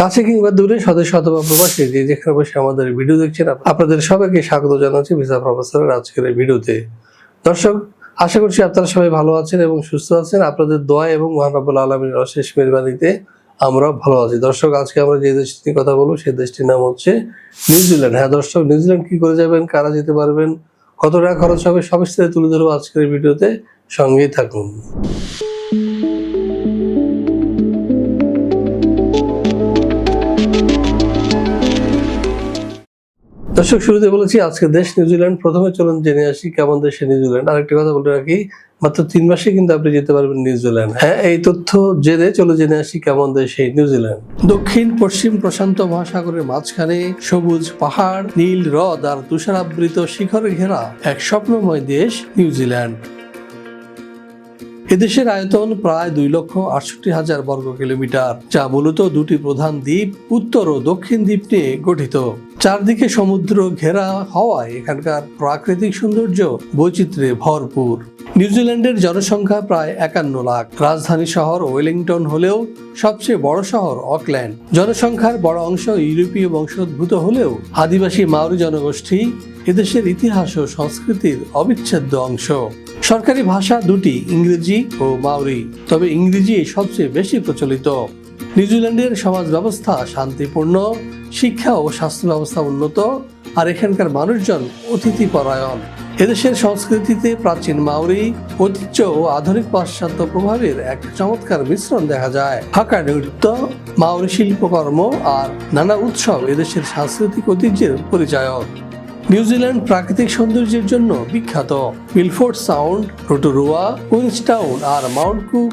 কাছে কিংবা দূরে সদস্য অথবা প্রবাসী যে যেখানে বসে আমাদের ভিডিও দেখছেন আপনাদের সবাইকে স্বাগত জানাচ্ছি ভিসা প্রফেসরের আজকের ভিডিওতে দর্শক, আশা করছি আপনারা সবাই ভালো আছেন এবং সুস্থ আছেন। আপনাদের দোয়া এবং মহানবুল আলমীর অশেষ মেহরবানিতে আমরা ভালো আছি। দর্শক, আজকে আমরা যে দেশটি নিয়ে কথা বলব সেই দেশটির নাম হচ্ছে নিউজিল্যান্ড। হ্যাঁ দর্শক, নিউজিল্যান্ড কি করে যাবেন, কারা যেতে পারবেন, কত টাকা খরচ হবে, সব বিস্তারিত তুলে ধরবো আজকের ভিডিওতে সঙ্গেই থাকুন। দর্শক, শুরুতে বলেছি, আজকে দেশ নিউজিল্যান্ড প্রথমে চলুন জেনে আসি কেমন দেশে নিউজিল্যান্ড আরেকটি কথা বলে রাখি, মাত্র তিন মাসে কিন্তু আপনি যেতে পারবেন নিউজিল্যান্ড হ্যাঁ এই তথ্য জেনে চলে জেনে আসি কেমন দেশ নিউজিল্যান্ড দক্ষিণ, পশ্চিম প্রশান্ত মহাসাগরের মাঝখানে সবুজ পাহাড়, নীল হ্রদ আর তুষারাবৃত শিখরে ঘেরা এক স্বপ্নময় দেশ নিউজিল্যান্ড এদেশের আয়তন প্রায় দুই লক্ষ আটষট্টি হাজার বর্গ কিলোমিটার, যা মূলত দুটি প্রধান দ্বীপ, উত্তর ও দক্ষিণ দ্বীপ নিয়ে গঠিত। চারদিকে সমুদ্র ঘেরা হওয়ায় এখানকার প্রাকৃতিক সৌন্দর্য বৈচিত্র্যে ভরপুর। নিউজিল্যান্ডের জনসংখ্যা প্রায় একান্ন লাখ। রাজধানী শহর ওয়েলিংটন হলেও সবচেয়ে বড় শহর অকল্যান্ড। জনসংখ্যার বড় অংশ ইউরোপীয় বংশোদ্ভূত হলেও আদিবাসী মাউরি জনগোষ্ঠী এদেশের ইতিহাস ও সংস্কৃতির অবিচ্ছেদ্য অংশ। সরকারি ভাষা দুটি, ইংরেজি ও মাউরি তবে ইংরেজি সবচেয়ে বেশি প্রচলিত। নিউজিল্যান্ডের সমাজ ব্যবস্থা শান্তিপূর্ণ, শিক্ষা ও স্বাস্থ্য ব্যবস্থা উন্নত, আর এখানকার মানুষজন অতিথি পরায়ণ এদেশের সংস্কৃতিতে প্রাচীন মাউরি ঐতিহ্য ও আধুনিক পাশ্চাত্য প্রভাবের এক চমৎকার মিশ্রণ দেখা যায়। হাকা নৃত্য মাউরি শিল্পকর্ম আর নানা উৎসব এদেশের সাংস্কৃতিক ঐতিহ্যের পরিচায়ক। নিউজিল্যান্ড প্রাকৃতিক সৌন্দর্যের জন্য বিখ্যাত। বিলফোর্ড সাউন্ড, রোটোরোয়া, কুইন্সটাউন আর মাউন্ট কুক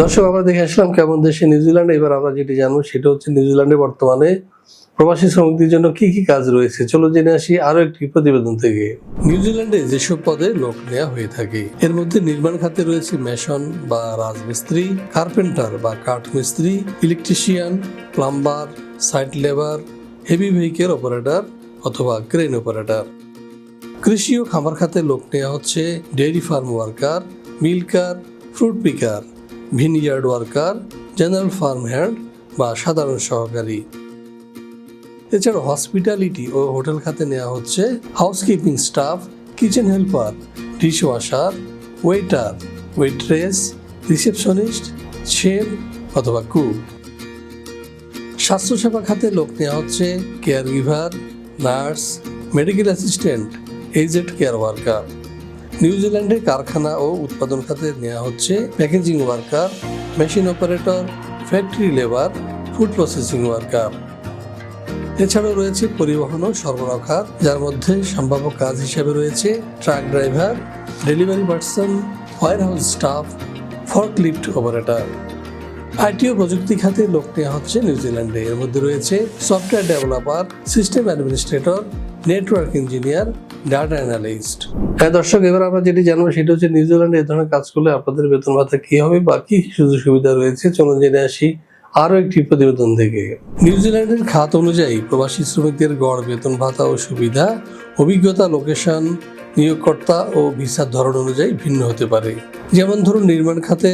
দর্শক, আমরা দেখে আসলাম কেমন দেশে নিউজিল্যান্ড এবার আমরা যেটি জানব সেটা হচ্ছে নিউজিল্যান্ডে বর্তমানে প্রবাসী শ্রমিকদের জন্য কি কি কাজ রয়েছে। চলো জেনে আসি আরও একটি প্রতিবেদন থেকে। নিউজিল্যান্ডে যেসব পদে লোক নেওয়া হয়ে থাকে, এর মধ্যে নির্মাণ খাতে রয়েছে মেশন বা রাজমিস্ত্রি, কার্পেন্টার বা কাঠ মিস্ত্রি electrician plumber site labour heavy vehicle operator অথবা ক্রেন অপারেটর কৃষি ও খামার খাতে লোক নেওয়া হচ্ছে dairy farm worker milker fruit picker vineyard worker general farm hand বা সাধারণ সহকারী। এছাড়া হসপিটালিটি ও হোটেল খাতে নেওয়া হচ্ছে housekeeping staff kitchen helper dish washer waiter waitress receptionist chef অথবা কুক স্বাস্থ্যসেবা খাতে লোক নেওয়া হচ্ছে care giver nurse medical assistant aged care worker নিউজিল্যান্ডে কারখানা ও উৎপাদন খাতে নেওয়া হচ্ছে packaging worker, machine operator, factory labour, food processing worker. এছাড়াও রয়েছে পরিবহন ও সরবরাহ খাত, যার মধ্যে সম্ভাব্য কাজ হিসেবে রয়েছে truck driver, delivery person ware house staff, forklift operator. IT ও প্রযুক্তি খাতে লোক নেওয়া হচ্ছে নিউজিল্যান্ডে এর মধ্যে রয়েছে software developer system administrator network engineer data analyst হ্যাঁ দর্শক, এবার আমরা যেটি জানব সেটা হচ্ছে নিউজিল্যান্ডে এই ধরনের কাজ করলে আপনাদের বেতন ভাতা কি হবে বা কি সুযোগ সুবিধা রয়েছে? চলুন জেনে আসি আরও একটি প্রতিবেদন থেকে। নিউজিল্যান্ডের খাত অনুযায়ী প্রবাসী শ্রমিকদের গড়, বেতন ভাতা ও সুবিধা, অভিজ্ঞতা লোকেশন নিয়োগকর্তা ও ভিসার ধরন অনুযায়ী ভিন্ন হতে পারে। যেমন ধরুন, নির্মাণ খাতে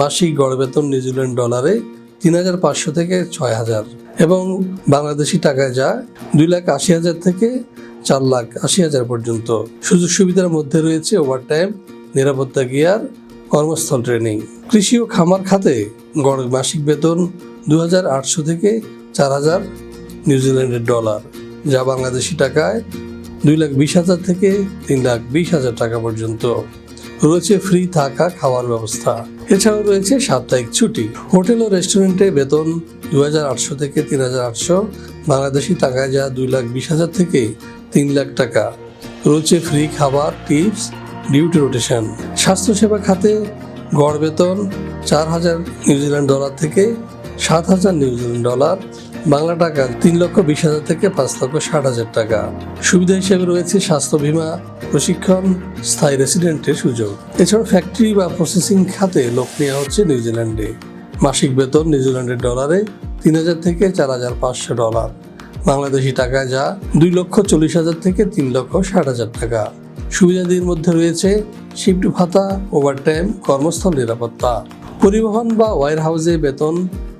মাসিক গড় বেতন নিউজিল্যান্ড ডলারে তিন হাজার পাঁচশো থেকে ছয় হাজার। এবং বাংলাদেশি টাকায় যা দুই লাখ আশি হাজার থেকে চার লাখ আশি হাজার পর্যন্ত। সুযোগ সুবিধার মধ্যে রয়েছে ওভারটাইম, নিরাপত্তা গিয়ার, কর্মস্থল ট্রেনিং। কৃষি ও খামার খাতে গড় মাসিক বেতন দু হাজার আটশো থেকে চার হাজার নিউজিল্যান্ডের ডলার, যা বাংলাদেশি টাকায় দুই লাখ বিশ হাজার থেকে তিন লাখ বিশ হাজার টাকা পর্যন্ত। রয়েছে ফ্রি থাকা খাওয়ার ব্যবস্থা। এছাড়াও রয়েছে সাপ্তাহিক ছুটি। হোটেল ও রেস্টুরেন্টে বেতন দু হাজার আটশো থেকে তিন হাজার আটশো, বাংলাদেশি টাকায় যা দুই লাখ বিশ হাজার থেকে তিন লাখ টাকা। রয়েছে ফ্রি খাবার, টিপস, ডিউটি রোটেশন। স্বাস্থ্যসেবা খাতে গড় বেতন চার হাজার নিউজিল্যান্ড ডলার থেকে সাত হাজার নিউজিল্যান্ড ডলার, বাংলা টাকা তিন লক্ষ বিশ হাজার থেকে পাঁচ লক্ষ ষাট হাজার টাকা। সুবিধা হিসেবে রয়েছে স্বাস্থ্য বীমা প্রশিক্ষণ, স্থায়ী রেসিডেন্টের সুযোগ। এছাড়া ফ্যাক্টরি বা প্রসেসিং খাতে লোক নেওয়া হচ্ছে নিউজিল্যান্ডে। মাসিক বেতন নিউজিল্যান্ডের ডলারে তিন হাজার থেকে চার হাজার পাঁচশো ডলার। বাংলাদেশি টাকায় যা দুই লক্ষ চল্লিশ হাজার থেকে তিন লক্ষ ষাট হাজার টাকা। সুবিধাদির মধ্যে রয়েছে শিফট ভাতা ওভারটাইম কর্মস্থল নিরাপত্তা। পরিবহন বা ওয়ার হাউসে বেতন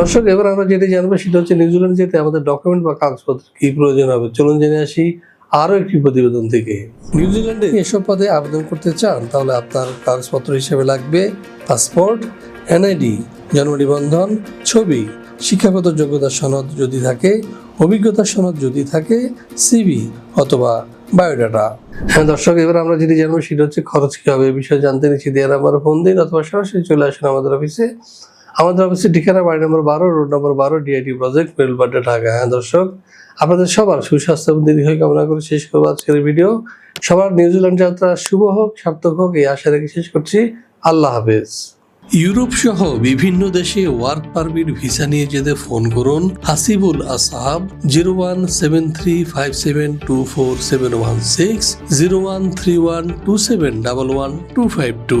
দর্শক, এবার আমরা যেটা জানব সেটা হচ্ছে নিউজিল্যান্ড যেতে আমাদের ডকুমেন্ট বা কাগজপত্র কি প্রয়োজন হবে? চলুন জেনে আসি আরও একটি প্রতিবেদন থেকে। নিউজিল্যান্ডে এসব পদে আবেদন করতে চান, তাহলে আপনার কাগজপত্র হিসেবে লাগবে পাসপোর্ট এনআইডি জন্ম নিবন্ধন ছবি, শিক্ষাগত যোগ্যতা সনদ যদি থাকে, অভিজ্ঞতা সনদ যদি থাকে সিভি অথবা বায়োডাটা। হ্যাঁ দর্শক, এবার আমরা যেটি জানব সেটা হচ্ছে খরচ কি হবে এই বিষয়ে জানতে নিচ্ছি দেওয়ার আমার ফোন দিন অথবা সরাসরি চলে আসুন আমাদের অফিসে আমাদের অফিসের ঠিকানা বাড়ি নম্বর বারো রোড নম্বর বারো ডিআইটি প্রজেক্ট বেলবাড্ডা ঢাকা। হ্যাঁ দর্শক, আপনাদের সবার সুস্বাস্থ্য এবং দীর্ঘ কামনা করে শেষ করব আজকের ভিডিও সবার নিউজিল্যান্ড যাত্রা শুভ হোক, সার্থক হোক, এই আশা রেখে শেষ করছি। আল্লাহ হাফেজ। ইউরোপ সহ বিভিন্ন দেশে ওয়ার্ক পারমিট ভিসা নিয়ে যেতে ফোন করুন Hasibul Asahab zero one seven three five seven two four seven one six zero one three one two seven double one two five two